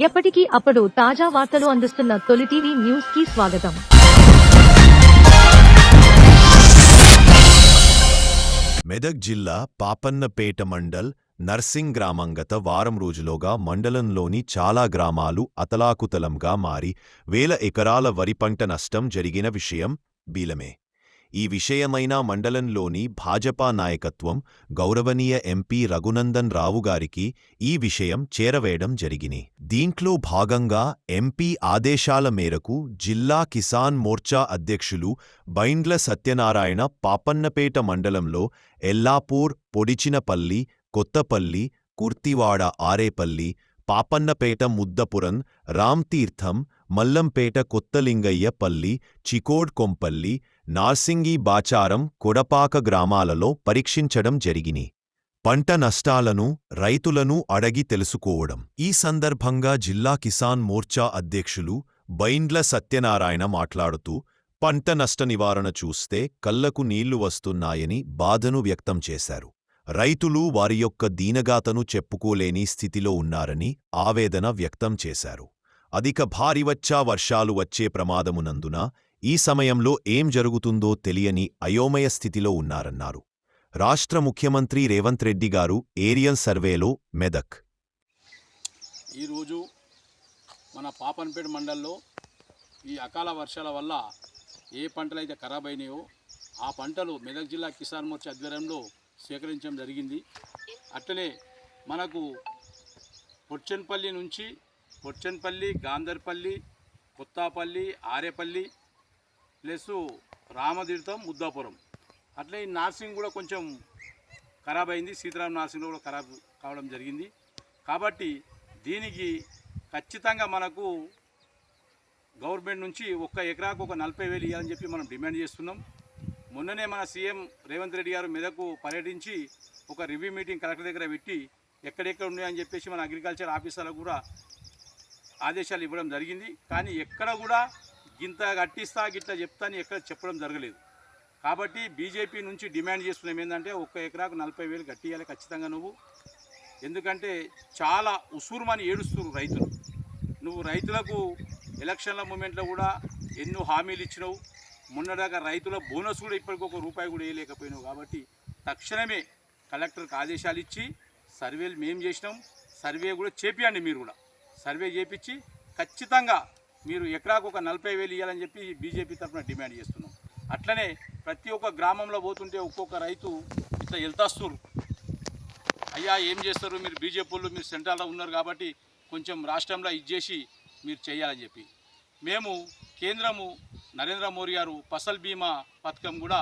ఎప్పటికీ అప్పుడు తాజా వార్తలు అందిస్తున్న తొలి టీవీ న్యూస్కి స్వాగతం. మెదక్ జిల్లా పాపన్నపేట మండల్ నర్సింగ్ గ్రామం గత వారం రోజులోగా మండలంలోని చాలా గ్రామాలు అతలాకుతలంగా మారి వేల ఎకరాల వరి పంట నష్టం జరిగిన విషయం బీలమే. ఈ విషయమైన మండలంలోని భాజపా నాయకత్వం గౌరవనీయ ఎంపీ రఘునందన్ రావు గారికి ఈ విషయం చేరవేయడం జరిగిని. దీంట్లో భాగంగా ఎంపీ ఆదేశాల మేరకు జిల్లా కిసాన్ మోర్చా అధ్యక్షులు బైండ్ల సత్యనారాయణ పాపన్నపేట మండలంలో ఎల్లాపూర్ పొడిచినపల్లి కొత్తపల్లి కుర్తివాడ ఆరేపల్లి పాపన్నపేట ముద్దపురం రామ్తీర్థం మల్లంపేట కొత్తలింగయ్య పల్లి చికోడ్ కొంపల్లి నార్సింగి బాచారం కొడపాక గ్రామాలలో పరీక్షించడం జరిగిని. పంట నష్టాలను రైతులను అడగి తెలుసుకోవడం. ఈ సందర్భంగా జిల్లా కిసాన్ మోర్చా అధ్యక్షులు బైండ్ల సత్యనారాయణ మాట్లాడుతూ పంట నష్ట నివారణ చూస్తే కళ్ళకు నీళ్ళు వస్తున్నాయని బాధను వ్యక్తం చేశారు. రైతులు వారి యొక్క దీనగాతను చెప్పుకోలేని స్థితిలో ఉన్నారని ఆవేదన వ్యక్తం చేశారు. అధిక భారీవచ్చా వర్షాలు వచ్చే ప్రమాదమునందున ఈ సమయంలో ఏం జరుగుతుందో తెలియని అయోమయ స్థితిలో ఉన్నారన్నారు. రాష్ట్ర ముఖ్యమంత్రి రేవంత్ రెడ్డి గారు ఏరియల్ సర్వేలో మెదక్. ఈరోజు మన పాపన్పేట మండల్లో ఈ అకాల వర్షాల వల్ల ఏ పంటలు అయితే ఖరాబ్ అయినాయో ఆ పంటలు మెదక్ జిల్లా కిసాన్ మోర్చా ఆధ్వర్యంలో సేకరించడం జరిగింది. అట్లనే మనకు పొచ్చన్పల్లి నుంచి పొచ్చన్పల్లి గాంధర్పల్లి కొత్తాపల్లి ఆరేపల్లి ప్లస్ రామతీర్థం ముద్దాపురం. అట్లే ఈ నార్సింగ్ కూడా కొంచెం ఖరాబ్ అయింది. సీతారాం నార్సింగ్లో కూడా ఖరాబ్ కావడం జరిగింది. కాబట్టి దీనికి ఖచ్చితంగా మనకు గవర్నమెంట్ నుంచి ఒక్క ఎకరాకు ఒక నలభై వేలు ఇవ్వాలని చెప్పి మనం డిమాండ్ చేస్తున్నాం. మొన్ననే మన సీఎం రేవంత్ రెడ్డి గారు మెదకు పర్యటించి ఒక రివ్యూ మీటింగ్ కలెక్టర్ దగ్గర పెట్టి ఎక్కడెక్కడ ఉన్నాయని చెప్పేసి మన అగ్రికల్చర్ ఆఫీసర్లకు కూడా ఆదేశాలు ఇవ్వడం జరిగింది. కానీ ఎక్కడ కూడా గింత కట్టిస్తా గిట్లా చెప్తా అని ఎక్కడ చెప్పడం జరగలేదు. కాబట్టి బీజేపీ నుంచి డిమాండ్ చేస్తున్నాం ఏంటంటే ఒక్క ఎకరాకు నలభై వేలు కట్టియాలి ఖచ్చితంగా నువ్వు. ఎందుకంటే చాలా ఉసూరుమని ఏడుస్తున్నారు రైతులు. నువ్వు రైతులకు ఎలక్షన్ల మూమెంట్లో కూడా ఎన్నో హామీలు ఇచ్చినావు. మొన్నదాకా రైతుల బోనస్ కూడా ఇప్పటికి ఒక రూపాయి కూడా వేయలేకపోయినావు కాబట్టి తక్షణమే కలెక్టర్కి ఆదేశాలు ఇచ్చి సర్వేలు మేము చేసినాం సర్వే కూడా చేపియండి మీరు కూడా. సర్వే చేపించి ఖచ్చితంగా మీరు ఎకరాకు ఒక నలభై వేలు ఇవ్వాలని చెప్పి బీజేపీ తరఫున డిమాండ్ చేస్తున్నాం. అట్లనే ప్రతి ఒక్క గ్రామంలో పోతుంటే ఒక్కొక్క రైతు ఇట్లా వెళ్తాస్తున్నారు అయ్యా ఏం చేస్తారు? మీరు బీజేపీ మీరు సెంట్రల్లో ఉన్నారు కాబట్టి కొంచెం రాష్ట్రంలో ఇచ్చేసి మీరు చేయాలని చెప్పి. మేము కేంద్రము నరేంద్ర మోడీ గారు ఫసల్ బీమా పథకం కూడా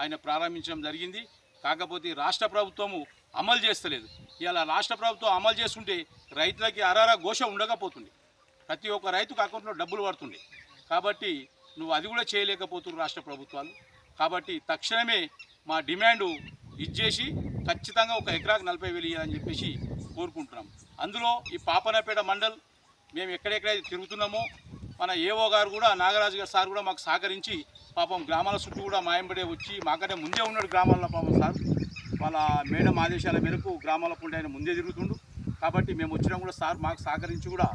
ఆయన ప్రారంభించడం జరిగింది. కాకపోతే రాష్ట్ర ప్రభుత్వము అమలు చేస్తలేదు. ఇలా రాష్ట్ర ప్రభుత్వం అమలు చేస్తుంటే రైతులకి అరారా ఘోష ఉండకపోతుంది. ప్రతి ఒక్క రైతుకు అకౌంట్లో డబ్బులు పడుతుంది. కాబట్టి నువ్వు అది కూడా చేయలేకపోతున్నారు రాష్ట్ర ప్రభుత్వాలు. కాబట్టి తక్షణమే మా డిమాండు ఇచ్చేసి ఖచ్చితంగా ఒక ఎకరాకు నలభై వేలు ఇవ్వాలని చెప్పేసి కోరుకుంటున్నాం అందులో ఈ పాపనపేట మండల్ మేము ఎక్కడెక్కడైతే తిరుగుతున్నామో మన ఏఓ గారు కూడా నాగరాజు గారు సార్ కూడా మాకు సహకరించి పాపం గ్రామాల చుట్టూ కూడా మాయంబడే వచ్చి మాకంటే ముందే ఉన్నాడు గ్రామాల్లో పాపం సార్. వాళ్ళ మేడం ఆదేశాల మేరకు గ్రామాల పుండి ఆయన ముందే తిరుగుతుండు. కాబట్టి మేము వచ్చినా కూడా సార్ మాకు సహకరించి కూడా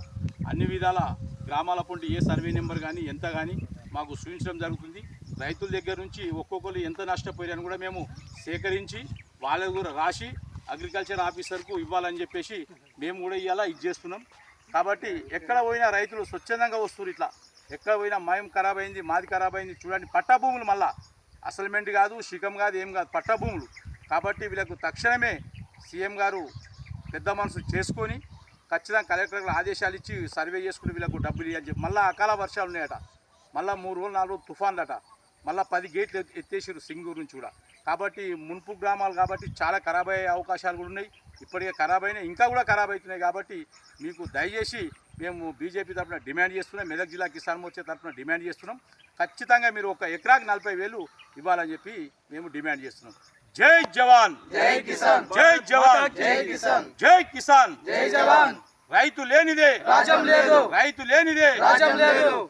అన్ని విధాల గ్రామాల పొంటి ఏ సర్వే నెంబర్ కానీ ఎంత కానీ మాకు సూచించడం జరుగుతుంది. రైతుల దగ్గర నుంచి ఒక్కొక్కరు ఎంత నష్టపోయారని కూడా మేము సేకరించి వాళ్ళకు కూడా రాసి అగ్రికల్చర్ ఆఫీసర్కు ఇవ్వాలని చెప్పేసి మేము కూడా ఇవాళ ఇది చేస్తున్నాం. కాబట్టి ఎక్కడ పోయినా రైతులు స్వచ్ఛందంగా వస్తున్నారు ఇట్లా. ఎక్కడ పోయినా మయం ఖరాబ్ అయింది మాది ఖరాబ్ అయింది చూడండి పట్టభూములు మళ్ళా. అసల్మెంట్ కాదు శిఖం కాదు ఏం కాదు పట్టభూములు. కాబట్టి వీళ్ళకు తక్షణమే సీఎం గారు పెద్ద మనసు చేసుకొని ఖచ్చితంగా కలెక్టర్లకు ఆదేశాలు ఇచ్చి సర్వే చేసుకుని వీళ్ళకు డబ్బులు ఇవ్వాలి చెప్పి మళ్ళీ అకాల వర్షాలు ఉన్నాయట. మళ్ళీ మూడు రోజులు నాలుగు రోజులు తుఫాన్లట. మళ్ళీ పది గేట్లు ఎత్- ఎత్తేసారు సింగూరు నుంచి కూడా. కాబట్టి మున్పు గ్రామాలు కాబట్టి చాలా ఖరాబ్ అయ్యే అవకాశాలు కూడా ఉన్నాయి. ఇప్పటికే ఖరాబ్ అయినాయి. ఇంకా కూడా ఖరాబ్ అవుతున్నాయి కాబట్టి మీకు దయచేసి మేము బీజేపీ తరఫున డిమాండ్ చేస్తున్నాం. మెదక్ జిల్లా కిసాన్ మోర్చా తరఫున డిమాండ్ చేస్తున్నాం. ఖచ్చితంగా మీరు ఒక ఎకరాకు నలభై వేలు ఇవ్వాలని చెప్పి మేము డిమాండ్ చేస్తున్నాం. జై జవాన్! జై కిసాన్! జై జవాన్! జై కిసాన్! జై కిసాన్! జై జవాన్! రైతు లేనిదే! రాజ్యం లేదు! రైతు లేనిదే! రాజ్యం లేదు!